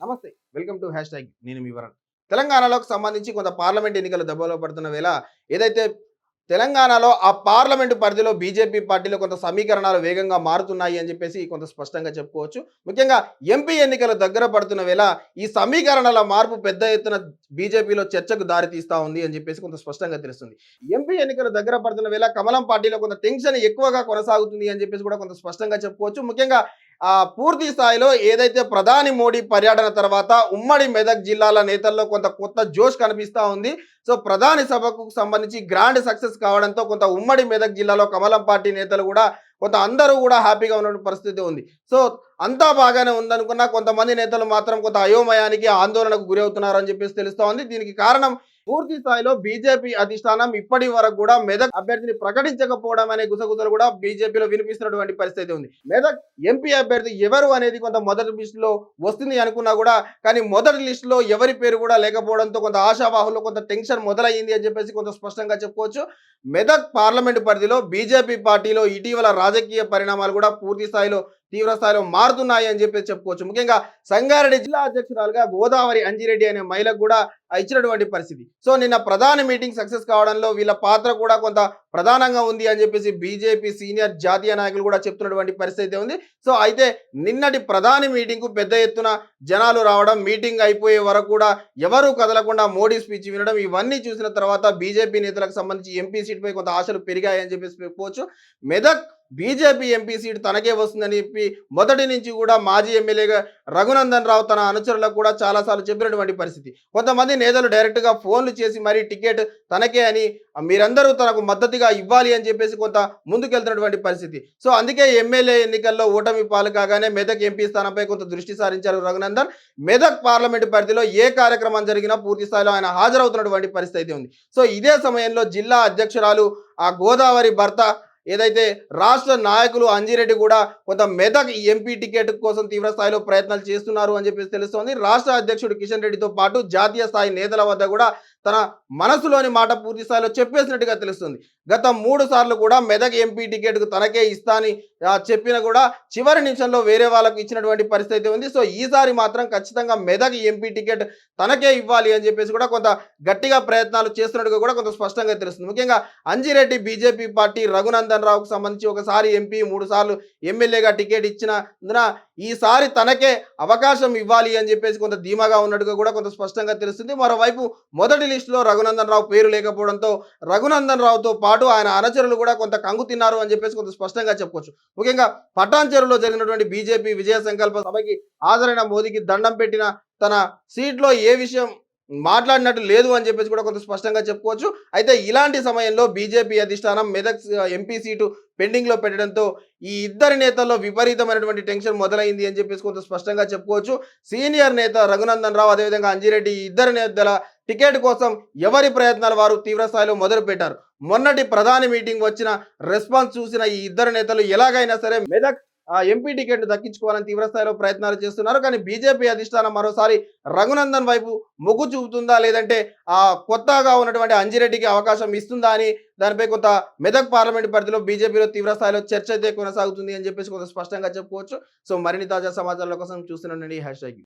నమస్తే welcome to hash tag నేను మీ వరణ్. తెలంగాణలోకి సంబంధించి కొంత పార్లమెంట్ ఎన్నికలు దెబ్బలో పడుతున్న వేళ ఏదైతే తెలంగాణలో ఆ పార్లమెంటు పరిధిలో బీజేపీ పార్టీలో కొంత సమీకరణాలు వేగంగా మారుతున్నాయి అని చెప్పేసి కొంత స్పష్టంగా చెప్పుకోవచ్చు. ముఖ్యంగా ఎంపీ ఎన్నికలు దగ్గర పడుతున్న వేళ ఈ సమీకరణల మార్పు పెద్ద ఎత్తున బీజేపీలో చర్చకు దారితీస్తా ఉంది అని చెప్పేసి కొంత స్పష్టంగా తెలుస్తుంది. ఎంపీ ఎన్నికలు దగ్గర పడుతున్న వేళ కమలం పార్టీలో కొంత టెన్షన్ ఎక్కువగా కొనసాగుతుంది అని చెప్పేసి కూడా కొంత స్పష్టంగా చెప్పుకోవచ్చు. ముఖ్యంగా పూర్తి స్థాయిలో ఏదైతే ప్రధాని మోడీ పర్యటన తర్వాత ఉమ్మడి మెదక్ జిల్లాల నేతల్లో కొంత కొత్త జోష్ కనిపిస్తూ ఉంది. సో ప్రధాని సభకు సంబంధించి గ్రాండ్ సక్సెస్ కావడంతో కొంత ఉమ్మడి మెదక్ జిల్లాలో కమలం పార్టీ నేతలు కూడా కొంత అందరూ కూడా హ్యాపీగా ఉన్న పరిస్థితి ఉంది. సో అంతా బాగానే ఉందనుకున్నా కొంతమంది నేతలు మాత్రం కొంత అయోమయానికి ఆందోళనకు గురవుతున్నారని చెప్పేసి తెలుస్తూ ఉంది. దీనికి కారణం పూర్తి స్థాయిలో బీజేపీ అధిష్టానం ఇప్పటి వరకు కూడా మెదక్ అభ్యర్థిని ప్రకటించకపోవడం అనే గుసగుసలు కూడా బీజేపీలో వినిపిస్తున్నటువంటి పరిస్థితి ఉంది. మెదక్ ఎంపీ అభ్యర్థి ఎవరు అనేది కొంత మొదటి లిస్టులో వస్తుంది అనుకున్నా కూడా కానీ మొదటి లిస్టులో ఎవరి పేరు కూడా లేకపోవడంతో కొంత ఆశావాహుల్లో కొంత టెన్షన్ మొదలయ్యింది అని చెప్పేసి కొంత స్పష్టంగా చెప్పుకోవచ్చు. మెదక్ పార్లమెంటు పరిధిలో బీజేపీ పార్టీలో ఇటీవల రాజకీయ పరిణామాలు కూడా పూర్తి స్థాయిలో తీవ్రస్థాయిలో మారుతున్నాయి అని చెప్పేసి చెప్పుకోవచ్చు. ముఖ్యంగా సంగారెడ్డి జిల్లా అధ్యక్షురాలుగా గోదావరి అంజిరెడ్డి అనే మహిళకు కూడా ఇచ్చినటువంటి పరిస్థితి. సో నిన్న ప్రధాని మీటింగ్ సక్సెస్ కావడంలో వీళ్ళ పాత్ర కూడా కొంత ప్రధానంగా ఉంది అని చెప్పేసి బీజేపీ సీనియర్ జాతీయ నాయకులు కూడా చెప్తున్నటువంటి పరిస్థితి ఉంది. సో అయితే నిన్నటి ప్రధాని మీటింగ్కు పెద్ద ఎత్తున జనాలు రావడం మీటింగ్ అయిపోయే వరకు కూడా ఎవరు కదలకుండా మోడీ స్పీచ్ వినడం ఇవన్నీ చూసిన తర్వాత బీజేపీ నేతలకు సంబంధించి ఎంపీ సీట్పై కొంత ఆశలు పెరిగాయని చెప్పేసి చెప్పుకోవచ్చు. మెదక్ బీజేపీ ఎంపీ సీట్ తనకే వస్తుందని చెప్పి మొదటి నుంచి కూడా మాజీ ఎమ్మెల్యేగా రఘునందన్ రావు తన అనుచరులకు కూడా చాలాసార్లు చెప్పినటువంటి పరిస్థితి. కొంతమంది నేతలు డైరెక్ట్గా ఫోన్లు చేసి మరీ టికెట్ తనకే అని మీరందరూ తనకు మద్దతుగా ఇవ్వాలి అని చెప్పేసి కొంత ముందుకెళ్తున్నటువంటి పరిస్థితి. సో అందుకే ఎమ్మెల్యే ఎన్నికల్లో ఓటమి పాలు కాగానే మెదక్ ఎంపీ స్థానంపై కొంత దృష్టి సారించారు రఘునందన్. మెదక్ పార్లమెంటు పరిధిలో ఏ కార్యక్రమం జరిగినా పూర్తి స్థాయిలో ఆయన హాజరవుతున్నటువంటి పరిస్థితి ఉంది. సో ఇదే సమయంలో జిల్లా అధ్యక్షురాలు ఆ గోదావరి భర్త ఏదైతే రాష్ట్ర నాయకులు అంజిరెడ్డి కూడా కొంత మెదక్ ఎంపీ టికెట్ కోసం తీవ్ర స్థాయిలో ప్రయత్నాలు చేస్తున్నారు అని చెప్పేసి తెలుస్తోంది. రాష్ట్ర అధ్యక్షుడు కిషన్ రెడ్డితో పాటు జాతీయ స్థాయి నేతల వద్ద కూడా తన మనసులోని మాట పూర్తి స్థాయిలో చెప్పేసినట్టుగా తెలుస్తుంది. గత మూడు సార్లు కూడా మెదక్ ఎంపీ టికెట్కు తనకే ఇస్తా అని చెప్పినా కూడా చివరి నిమిషంలో వేరే వాళ్ళకు ఇచ్చినటువంటి పరిస్థితి ఉంది. సో ఈసారి మాత్రం ఖచ్చితంగా మెదక్ ఎంపీ టికెట్ తనకే ఇవ్వాలి అని చెప్పేసి కూడా కొంత గట్టిగా ప్రయత్నాలు చేస్తున్నట్టుగా కూడా కొంత స్పష్టంగా తెలుస్తుంది. ముఖ్యంగా అంజిరెడ్డి బీజేపీ పార్టీ రఘునందన్ రావుకు సంబంధించి ఒకసారి ఎంపీ మూడు సార్లు ఎమ్మెల్యేగా టికెట్ ఇచ్చినందున ఈసారి తనకే అవకాశం ఇవ్వాలి అని చెప్పేసి కొంత ధీమాగా ఉన్నట్టుగా కూడా కొంత స్పష్టంగా తెలుస్తుంది. మరోవైపు మొదటి లిస్టులో రఘునందన్ రావు పేరు లేకపోవడంతో రఘునందన్ రావుతో పాటు ఆయన అనుచరులు కూడా కొంత కంగు తిన్నారు అని చెప్పేసి కొంత స్పష్టంగా చెప్పుకోవచ్చు. ముఖ్యంగా పటాన్ చెరువులో జరిగినటువంటి బీజేపీ విజయ సంకల్ప సభకి హాజరైన మోదీకి దండం పెట్టిన తన సీట్లో ఏ విషయం మాట్లాడినట్టు లేదు అని చెప్పేసి కూడా కొంత స్పష్టంగా చెప్పుకోవచ్చు. అయితే ఇలాంటి సమయంలో బీజేపీ అధిష్టానం మెదక్ ఎంపీ సీటు పెండింగ్లో పెట్టడంతో ఈ ఇద్దరి నేతల్లో విపరీతమైనటువంటి టెన్షన్ మొదలైంది అని చెప్పేసి కొంత స్పష్టంగా చెప్పుకోవచ్చు. సీనియర్ నేత రఘునందన్ రావు అదేవిధంగా అంజిరెడ్డి ఈ ఇద్దరు నేతల టికెట్ కోసం ఎవరి ప్రయత్నాలు వారు తీవ్రస్థాయిలో మొదలుపెట్టారు మొన్నటి ప్రధాని మీటింగ్ వచ్చిన రెస్పాన్స్ చూసిన ఈ ఇద్దరు నేతలు ఎలాగైనా సరే మెదక్ ఎంపీ టికెట్ దక్కించుకోవాలని తీవ్రస్థాయిలో ప్రయత్నాలు చేస్తున్నారు. కానీ బీజేపీ అధిష్టానం మరోసారి రఘునందన్ వైపు మొగ్గు చూపుతుందా? లేదంటే ఆ కొత్తగా ఉన్నటువంటి అంజిరెడ్డికి అవకాశం ఇస్తుందా అని దానిపై కొంత మెదక్ పార్లమెంట్ పరిధిలో బీజేపీలో తీవ్రస్థాయిలో చర్చ అయితే కొనసాగుతుంది అని చెప్పేసి కొంత స్పష్టంగా చెప్పుకోవచ్చు. సో మరిన్ని తాజా సమాచారాల కోసం చూస్తున్నాండి హ్యాష్ ట్యాగ్